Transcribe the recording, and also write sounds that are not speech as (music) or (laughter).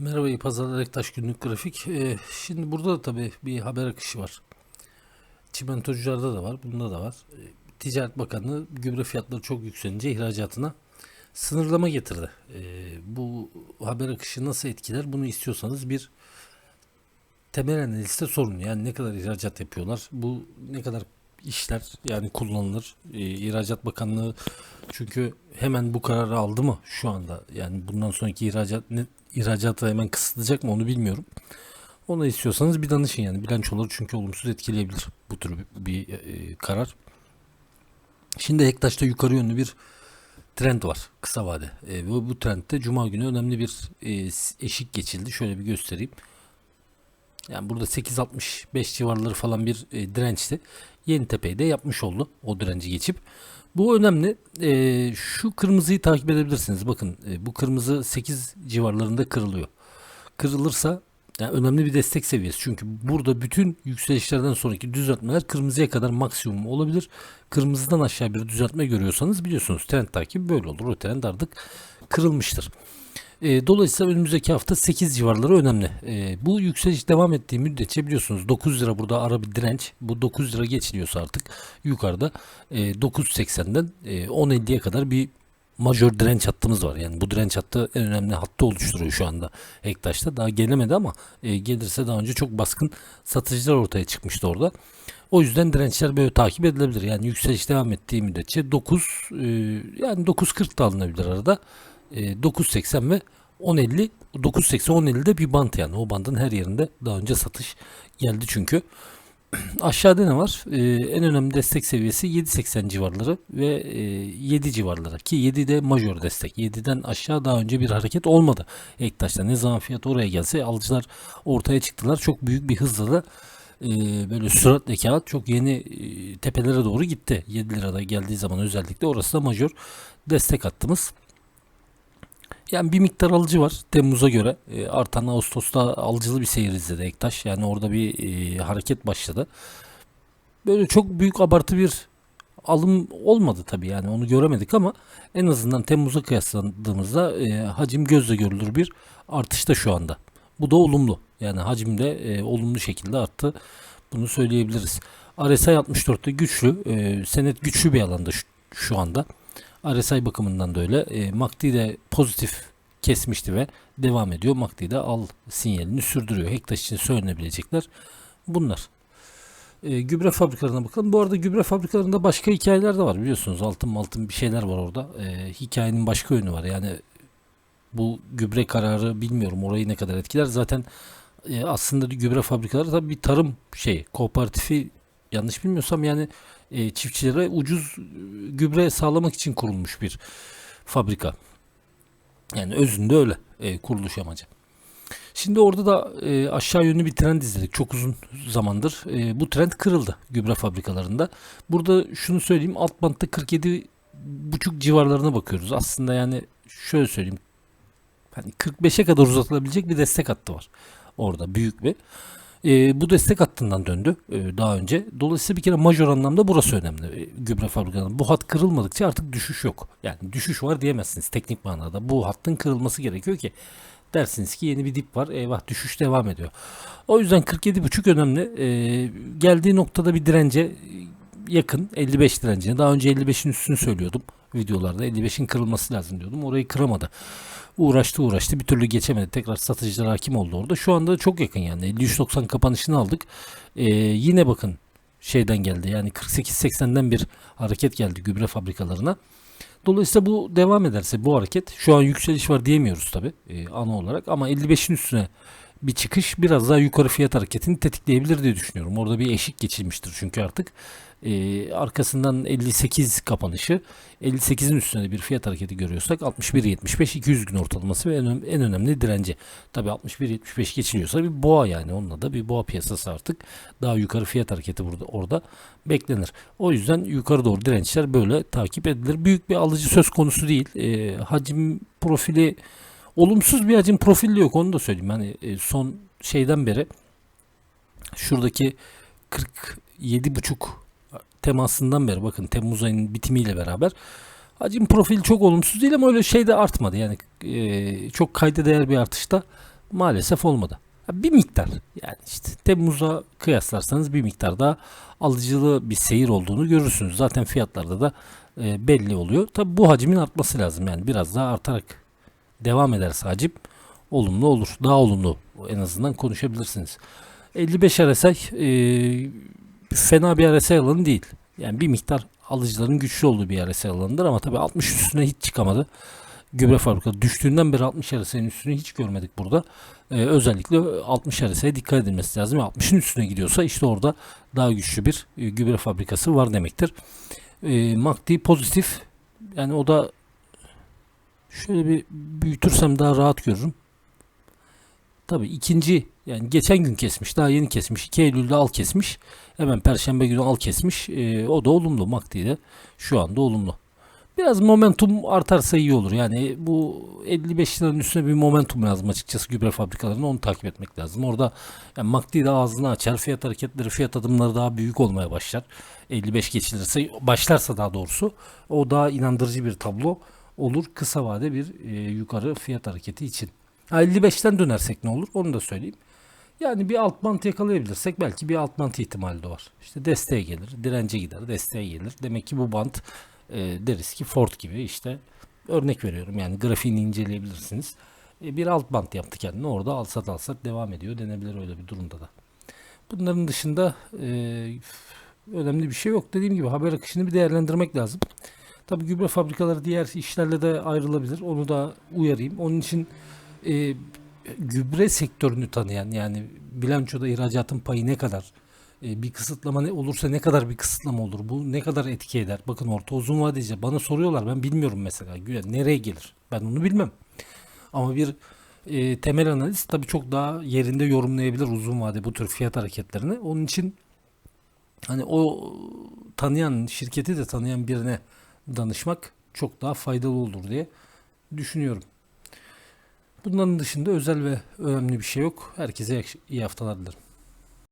Merhaba iyi pazarlar Ektaş günlük grafik. Ee, şimdi burada da tabii bir haber akışı var. Çimentocularda da var, bunda da var. Ee, Ticaret Bakanlığı gübre fiyatları çok yükselince ihracatına sınırlama getirdi. Ee, bu haber akışı nasıl etkiler bunu istiyorsanız bir temel analizde sorun. Yani ne kadar ihracat yapıyorlar, bu ne kadar işler yani kullanılır. Ee, İhracat Bakanlığı çünkü hemen bu kararı aldı mı şu anda? Yani bundan sonraki ihracat ne, ihracatı hemen kısıtlayacak mı onu bilmiyorum. Ona istiyorsanız bir danışın yani bilançoları çünkü olumsuz etkileyebilir bu tür bir, bir, e, karar. Şimdi Hektaş'ta yukarı yönlü bir trend var kısa vade. E, ve bu trendde Cuma günü önemli bir e, eşik geçildi. Şöyle bir göstereyim. Yani burada 8.65 civarları falan bir e, dirençti. Yeni tepeyi de yapmış oldu o direnci geçip. Bu önemli. E, şu kırmızıyı takip edebilirsiniz. Bakın e, bu kırmızı 8 civarlarında kırılıyor. Kırılırsa yani önemli bir destek seviyesi. Çünkü burada bütün yükselişlerden sonraki düzeltmeler kırmızıya kadar maksimum olabilir. Kırmızıdan aşağı bir düzeltme görüyorsanız biliyorsunuz trend takibi böyle olur. O trend artık kırılmıştır. E, dolayısıyla önümüzdeki hafta 8 civarları önemli. E, bu yükseliş devam ettiği müddetçe biliyorsunuz 9 lira burada ara bir direnç. Bu 9 lira geçiliyorsa artık yukarıda e, 9.80'den e, 10.50'ye kadar bir majör direnç hattımız var. Yani bu direnç hattı en önemli hattı oluşturuyor şu anda Ektaş'ta. Daha gelemedi ama e, gelirse daha önce çok baskın satıcılar ortaya çıkmıştı orada. O yüzden dirençler böyle takip edilebilir. Yani yükseliş devam ettiği müddetçe 9 e, yani 9.40 da alınabilir arada. E, 9.80 ve 10.50 9.80 10.50'de bir bant yani. O bandın her yerinde daha önce satış geldi çünkü. (clears throat) Aşağıda ne var? Ee, en önemli destek seviyesi 7.80 civarları ve e, 7 civarları ki 7 de majör destek. 7'den aşağı daha önce bir hareket olmadı. Ektaş'ta ne zaman fiyat oraya gelse alıcılar ortaya çıktılar. Çok büyük bir hızla da e, böyle süratle kağıt çok yeni e, tepelere doğru gitti. 7 lirada geldiği zaman özellikle orası da majör destek attığımız. Yani bir miktar alıcı var Temmuz'a göre. E, artan Ağustos'ta alıcılı bir seyir izledi Ektaş. Yani orada bir e, hareket başladı. Böyle çok büyük abartı bir alım olmadı tabii yani onu göremedik ama en azından Temmuz'a kıyaslandığımızda e, hacim gözle görülür bir artışta şu anda. Bu da olumlu. Yani hacim de e, olumlu şekilde arttı. Bunu söyleyebiliriz. RSI 64'te güçlü. E, senet güçlü bir alanda şu, şu anda. RSI bakımından da öyle. E, MACD de pozitif kesmişti ve devam ediyor. MACD de al sinyalini sürdürüyor. Hektaş için söylenebilecekler bunlar. E, gübre fabrikalarına bakalım. Bu arada gübre fabrikalarında başka hikayeler de var biliyorsunuz. Altın altın bir şeyler var orada. E, hikayenin başka yönü var. Yani bu gübre kararı bilmiyorum orayı ne kadar etkiler. Zaten e, aslında gübre fabrikaları tabii bir tarım şey kooperatifi yanlış bilmiyorsam yani e, çiftçilere ucuz e, gübre sağlamak için kurulmuş bir fabrika. Yani özünde öyle e, kuruluş amacı. Şimdi orada da e, aşağı yönlü bir trend izledik çok uzun zamandır. E, bu trend kırıldı gübre fabrikalarında. Burada şunu söyleyeyim alt bantta 47 buçuk civarlarına bakıyoruz. Aslında yani şöyle söyleyeyim. Hani 45'e kadar uzatılabilecek bir destek hattı var. Orada büyük bir. E, bu destek hattından döndü e, daha önce. Dolayısıyla bir kere majör anlamda burası önemli e, gübre fabrikalarının. Bu hat kırılmadıkça artık düşüş yok. Yani düşüş var diyemezsiniz teknik manada. Bu hattın kırılması gerekiyor ki dersiniz ki yeni bir dip var. Eyvah düşüş devam ediyor. O yüzden 47.5 önemli. E, geldiği noktada bir dirence yakın 55 direncine. Daha önce 55'in üstünü söylüyordum videolarda. 55'in kırılması lazım diyordum. Orayı kıramadı uğraştı uğraştı bir türlü geçemedi. Tekrar satıcılar hakim oldu orada. Şu anda çok yakın yani 53.90 kapanışını aldık. Ee, yine bakın şeyden geldi yani 48.80'den bir hareket geldi gübre fabrikalarına. Dolayısıyla bu devam ederse bu hareket şu an yükseliş var diyemiyoruz tabi e, ana olarak ama 55'in üstüne bir çıkış biraz daha yukarı fiyat hareketini tetikleyebilir diye düşünüyorum. Orada bir eşik geçilmiştir çünkü artık. Ee, arkasından 58 kapanışı 58'in üstünde bir fiyat hareketi görüyorsak 61.75 200 gün ortalaması ve en, en önemli direnci. Tabi 61.75 geçiliyorsa bir boğa yani onunla da bir boğa piyasası artık daha yukarı fiyat hareketi burada orada beklenir. O yüzden yukarı doğru dirençler böyle takip edilir. Büyük bir alıcı söz konusu değil. Ee, hacim profili olumsuz bir hacim profili yok onu da söyleyeyim. Hani son şeyden beri şuradaki 47,5 temasından beri bakın Temmuz ayının bitimiyle beraber hacim profili çok olumsuz değil ama öyle şey de artmadı. Yani e, çok kayda değer bir artışta Maalesef olmadı. Bir miktar yani işte Temmuz'a kıyaslarsanız bir miktar daha alıcılı bir seyir olduğunu görürsünüz. Zaten fiyatlarda da e, belli oluyor. Tabi bu hacmin artması lazım yani biraz daha artarak devam ederse hacim olumlu olur. Daha olumlu en azından konuşabilirsiniz. 55 RSI e, fena bir RSI alanı değil. Yani bir miktar alıcıların güçlü olduğu bir RSI alanıdır ama tabii 60 üstüne hiç çıkamadı. Gübre fabrikası düştüğünden beri 60 RSI'nin üstünü hiç görmedik burada. Ee, özellikle 60 RSI'ye dikkat edilmesi lazım. 60'ın üstüne gidiyorsa işte orada daha güçlü bir e, gübre fabrikası var demektir. E, MACD pozitif. Yani o da şöyle bir büyütürsem daha rahat görürüm. Tabii ikinci yani geçen gün kesmiş daha yeni kesmiş 2 Eylül'de al kesmiş hemen Perşembe günü al kesmiş Ee, o da olumlu MACD'de şu anda olumlu. Biraz momentum artarsa iyi olur yani bu 55 liranın üstüne bir momentum lazım açıkçası gübre fabrikalarını onu takip etmek lazım. Orada yani MACD de ağzını açar fiyat hareketleri fiyat adımları daha büyük olmaya başlar. 55 geçilirse başlarsa daha doğrusu o daha inandırıcı bir tablo olur kısa vade bir e, yukarı fiyat hareketi için. Ha, 55'ten dönersek ne olur onu da söyleyeyim. Yani bir alt bant yakalayabilirsek belki bir alt bant ihtimali de var. İşte desteğe gelir, dirence gider, desteğe gelir. Demek ki bu bant e, deriz ki Ford gibi işte örnek veriyorum yani grafiğini inceleyebilirsiniz. E, bir alt bant yaptı kendine orada alsat alsat devam ediyor denebilir öyle bir durumda da. Bunların dışında e, önemli bir şey yok. Dediğim gibi haber akışını bir değerlendirmek lazım. Tabii gübre fabrikaları diğer işlerle de ayrılabilir. Onu da uyarayım. Onun için e, gübre sektörünü tanıyan yani bilançoda ihracatın payı ne kadar e, bir kısıtlama ne olursa ne kadar bir kısıtlama olur bu ne kadar etki eder? Bakın orta uzun vadeci bana soruyorlar. Ben bilmiyorum mesela. Nereye gelir? Ben onu bilmem. Ama bir e, temel analiz tabii çok daha yerinde yorumlayabilir uzun vade bu tür fiyat hareketlerini. Onun için hani o tanıyan şirketi de tanıyan birine danışmak çok daha faydalı olur diye düşünüyorum. Bunların dışında özel ve önemli bir şey yok. Herkese iyi haftalar dilerim.